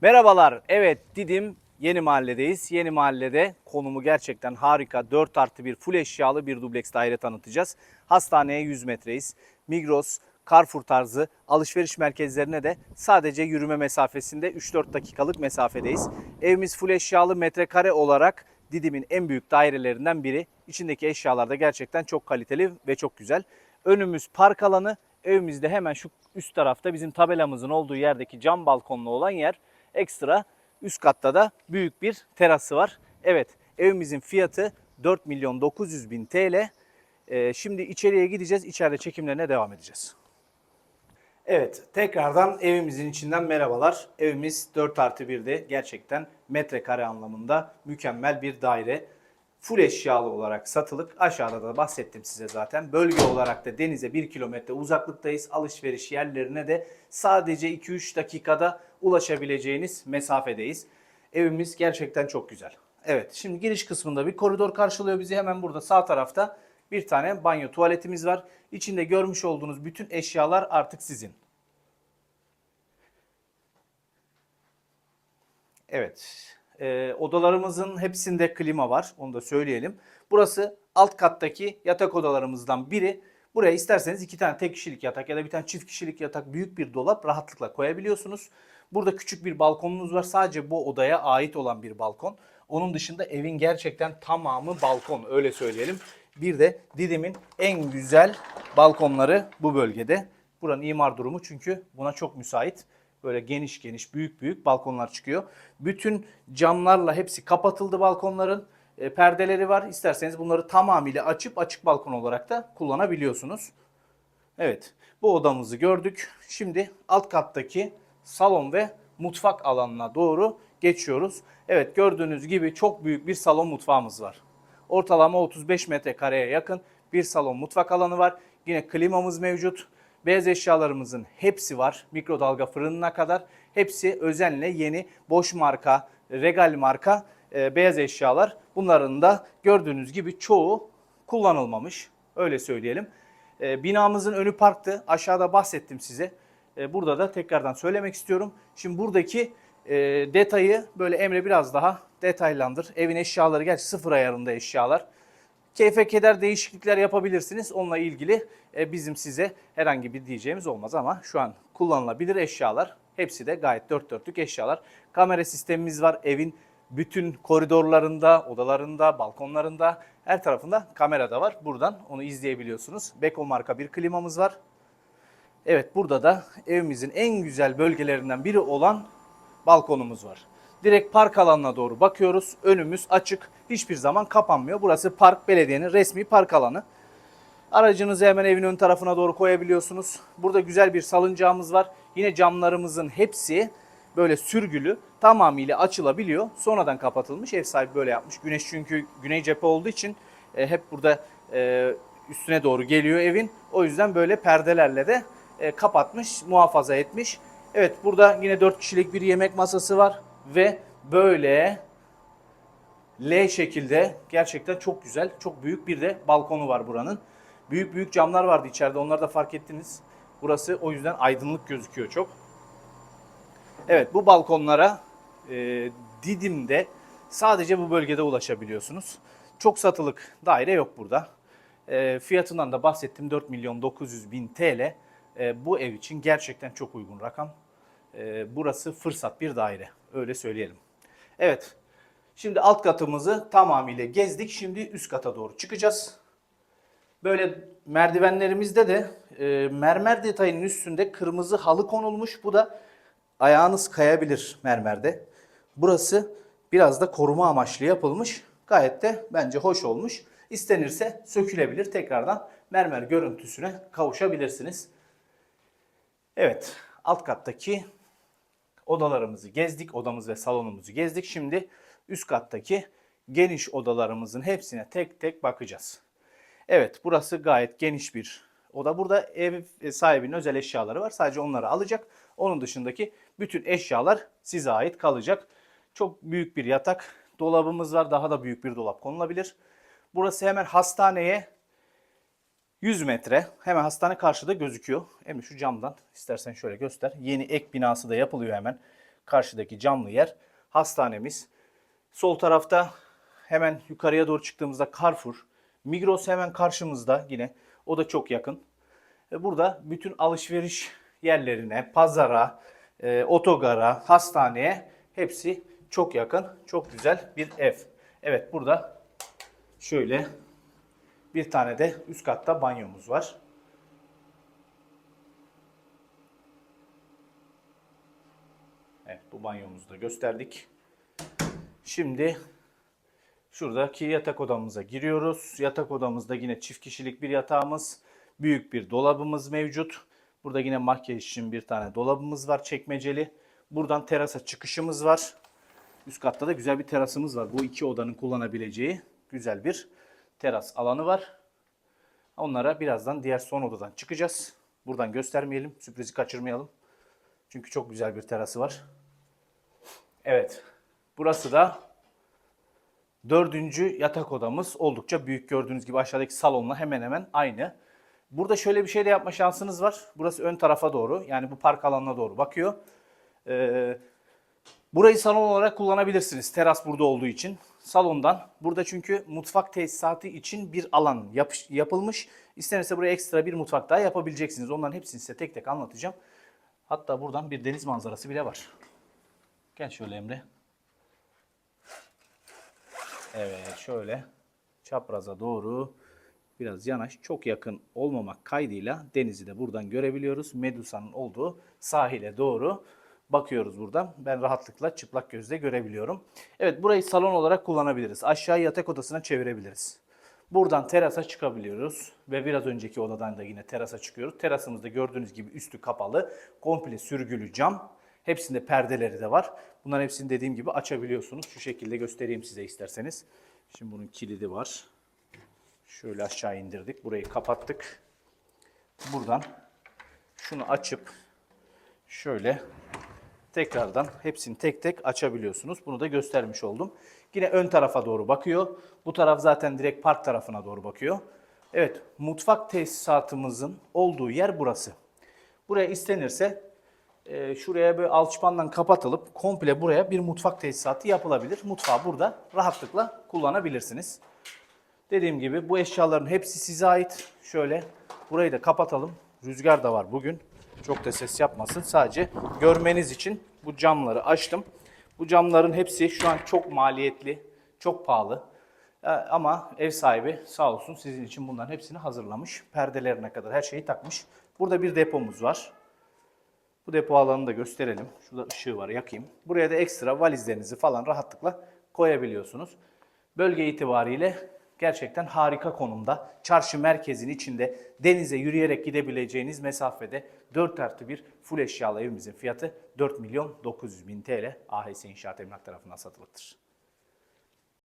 Merhabalar. Evet Didim Yeni Mahalledeyiz. Yeni Mahallede konumu gerçekten harika. 4 artı 1 full eşyalı bir dubleks daire tanıtacağız. Hastaneye 100 metreyiz. Migros, Carrefour tarzı alışveriş merkezlerine de sadece yürüme mesafesinde 3-4 dakikalık mesafedeyiz. Evimiz full eşyalı metrekare olarak Didim'in en büyük dairelerinden biri. İçindeki eşyalar da gerçekten çok kaliteli ve çok güzel. Önümüz park alanı. Evimizde hemen şu üst tarafta bizim tabelamızın olduğu yerdeki cam balkonlu olan yer ekstra üst katta da büyük bir terası var. Evet evimizin fiyatı 4 milyon 900 bin TL. Ee, şimdi içeriye gideceğiz. İçeride çekimlerine devam edeceğiz. Evet tekrardan evimizin içinden merhabalar. Evimiz 4 artı 1'de gerçekten metrekare anlamında mükemmel bir daire. Full eşyalı olarak satılık. Aşağıda da bahsettim size zaten. Bölge olarak da denize 1 kilometre uzaklıktayız. Alışveriş yerlerine de sadece 2-3 dakikada ulaşabileceğiniz mesafedeyiz. Evimiz gerçekten çok güzel. Evet şimdi giriş kısmında bir koridor karşılıyor bizi. Hemen burada sağ tarafta bir tane banyo tuvaletimiz var. İçinde görmüş olduğunuz bütün eşyalar artık sizin. Evet. Ee, odalarımızın hepsinde klima var. Onu da söyleyelim. Burası alt kattaki yatak odalarımızdan biri. Buraya isterseniz iki tane tek kişilik yatak ya da bir tane çift kişilik yatak büyük bir dolap rahatlıkla koyabiliyorsunuz. Burada küçük bir balkonunuz var. Sadece bu odaya ait olan bir balkon. Onun dışında evin gerçekten tamamı balkon öyle söyleyelim. Bir de Didim'in en güzel balkonları bu bölgede. Buranın imar durumu çünkü buna çok müsait. Böyle geniş geniş büyük büyük balkonlar çıkıyor. Bütün camlarla hepsi kapatıldı balkonların. E, perdeleri var. İsterseniz bunları tamamıyla açıp açık balkon olarak da kullanabiliyorsunuz. Evet bu odamızı gördük. Şimdi alt kattaki salon ve mutfak alanına doğru geçiyoruz. Evet gördüğünüz gibi çok büyük bir salon mutfağımız var. Ortalama 35 metrekareye yakın bir salon mutfak alanı var. Yine klimamız mevcut. Beyaz eşyalarımızın hepsi var. Mikrodalga fırınına kadar. Hepsi özenle yeni Bosch marka, Regal marka e, beyaz eşyalar. Bunların da gördüğünüz gibi çoğu kullanılmamış. Öyle söyleyelim. E, binamızın önü parktı. Aşağıda bahsettim size. E, burada da tekrardan söylemek istiyorum. Şimdi buradaki e, detayı böyle Emre biraz daha detaylandır. Evin eşyaları gerçi sıfır ayarında eşyalar. Keyfe keder değişiklikler yapabilirsiniz. Onunla ilgili e, bizim size herhangi bir diyeceğimiz olmaz ama şu an kullanılabilir eşyalar. Hepsi de gayet dört dörtlük eşyalar. Kamera sistemimiz var. Evin bütün koridorlarında, odalarında, balkonlarında her tarafında kamera da var. Buradan onu izleyebiliyorsunuz. Beko marka bir klimamız var. Evet burada da evimizin en güzel bölgelerinden biri olan balkonumuz var. Direkt park alanına doğru bakıyoruz. Önümüz açık. Hiçbir zaman kapanmıyor. Burası park belediyenin resmi park alanı. Aracınızı hemen evin ön tarafına doğru koyabiliyorsunuz. Burada güzel bir salıncağımız var. Yine camlarımızın hepsi böyle sürgülü tamamıyla açılabiliyor. Sonradan kapatılmış. Ev sahibi böyle yapmış. Güneş çünkü güney cephe olduğu için e, hep burada e, üstüne doğru geliyor evin. O yüzden böyle perdelerle de e, kapatmış, muhafaza etmiş. Evet burada yine 4 kişilik bir yemek masası var ve böyle L şekilde gerçekten çok güzel, çok büyük bir de balkonu var buranın. Büyük büyük camlar vardı içeride onları da fark ettiniz. Burası o yüzden aydınlık gözüküyor çok. Evet bu balkonlara e, Didim'de sadece bu bölgede ulaşabiliyorsunuz. Çok satılık daire yok burada. E, fiyatından da bahsettim 4 milyon 900 bin TL. E, bu ev için gerçekten çok uygun rakam. E, burası fırsat bir daire öyle söyleyelim. Evet şimdi alt katımızı tamamıyla gezdik. Şimdi üst kata doğru çıkacağız. Böyle merdivenlerimizde de e, mermer detayının üstünde kırmızı halı konulmuş. Bu da ayağınız kayabilir mermerde. Burası biraz da koruma amaçlı yapılmış. Gayet de bence hoş olmuş. İstenirse sökülebilir. Tekrardan mermer görüntüsüne kavuşabilirsiniz. Evet, alt kattaki odalarımızı gezdik. Odamız ve salonumuzu gezdik. Şimdi üst kattaki geniş odalarımızın hepsine tek tek bakacağız. Evet, burası gayet geniş bir oda. Burada ev sahibinin özel eşyaları var. Sadece onları alacak. Onun dışındaki bütün eşyalar size ait kalacak. Çok büyük bir yatak. Dolabımız var. Daha da büyük bir dolap konulabilir. Burası hemen hastaneye 100 metre. Hemen hastane karşıda gözüküyor. Emre şu camdan istersen şöyle göster. Yeni ek binası da yapılıyor hemen. Karşıdaki camlı yer hastanemiz. Sol tarafta hemen yukarıya doğru çıktığımızda Carrefour. Migros hemen karşımızda yine. O da çok yakın. E, Burada bütün alışveriş yerlerine, pazara, e, otogara, hastaneye hepsi çok yakın. Çok güzel bir ev. Evet burada şöyle bir tane de üst katta banyomuz var. Evet bu banyomuzu da gösterdik. Şimdi şuradaki yatak odamıza giriyoruz. Yatak odamızda yine çift kişilik bir yatağımız, büyük bir dolabımız mevcut. Burada yine makyaj için bir tane dolabımız var çekmeceli. Buradan terasa çıkışımız var. Üst katta da güzel bir terasımız var. Bu iki odanın kullanabileceği güzel bir teras alanı var. Onlara birazdan diğer son odadan çıkacağız. Buradan göstermeyelim, sürprizi kaçırmayalım. Çünkü çok güzel bir terası var. Evet, burası da dördüncü yatak odamız. Oldukça büyük gördüğünüz gibi aşağıdaki salonla hemen hemen aynı. Burada şöyle bir şey de yapma şansınız var. Burası ön tarafa doğru yani bu park alanına doğru bakıyor. Ee, Burayı salon olarak kullanabilirsiniz. Teras burada olduğu için. Salondan. Burada çünkü mutfak tesisatı için bir alan yapış- yapılmış. İstenirse buraya ekstra bir mutfak daha yapabileceksiniz. Onların hepsini size tek tek anlatacağım. Hatta buradan bir deniz manzarası bile var. Gel şöyle Emre. Evet şöyle çapraza doğru biraz yanaş. Çok yakın olmamak kaydıyla denizi de buradan görebiliyoruz. Medusa'nın olduğu sahile doğru bakıyoruz buradan. Ben rahatlıkla çıplak gözle görebiliyorum. Evet burayı salon olarak kullanabiliriz. Aşağı yatak odasına çevirebiliriz. Buradan terasa çıkabiliyoruz ve biraz önceki odadan da yine terasa çıkıyoruz. Terasımızda gördüğünüz gibi üstü kapalı, komple sürgülü cam. Hepsinde perdeleri de var. Bunların hepsini dediğim gibi açabiliyorsunuz. Şu şekilde göstereyim size isterseniz. Şimdi bunun kilidi var. Şöyle aşağı indirdik. Burayı kapattık. Buradan şunu açıp şöyle tekrardan hepsini tek tek açabiliyorsunuz. Bunu da göstermiş oldum. Yine ön tarafa doğru bakıyor. Bu taraf zaten direkt park tarafına doğru bakıyor. Evet, mutfak tesisatımızın olduğu yer burası. Buraya istenirse e, şuraya böyle alçıpandan kapatılıp komple buraya bir mutfak tesisatı yapılabilir. Mutfağı burada rahatlıkla kullanabilirsiniz. Dediğim gibi bu eşyaların hepsi size ait. Şöyle burayı da kapatalım. Rüzgar da var bugün. Çok da ses yapmasın. Sadece görmeniz için bu camları açtım. Bu camların hepsi şu an çok maliyetli, çok pahalı. Ee, Ama ev sahibi sağ olsun sizin için bunların hepsini hazırlamış. Perdelerine kadar her şeyi takmış. Burada bir depomuz var. Bu depo alanını da gösterelim. Şurada ışığı var yakayım. Buraya da ekstra valizlerinizi falan rahatlıkla koyabiliyorsunuz. Bölge itibariyle gerçekten harika konumda. Çarşı merkezin içinde denize yürüyerek gidebileceğiniz mesafede 4 artı 1 full eşyalı evimizin fiyatı 4 milyon 900 bin TL AHS İnşaat Emlak tarafından satılıktır.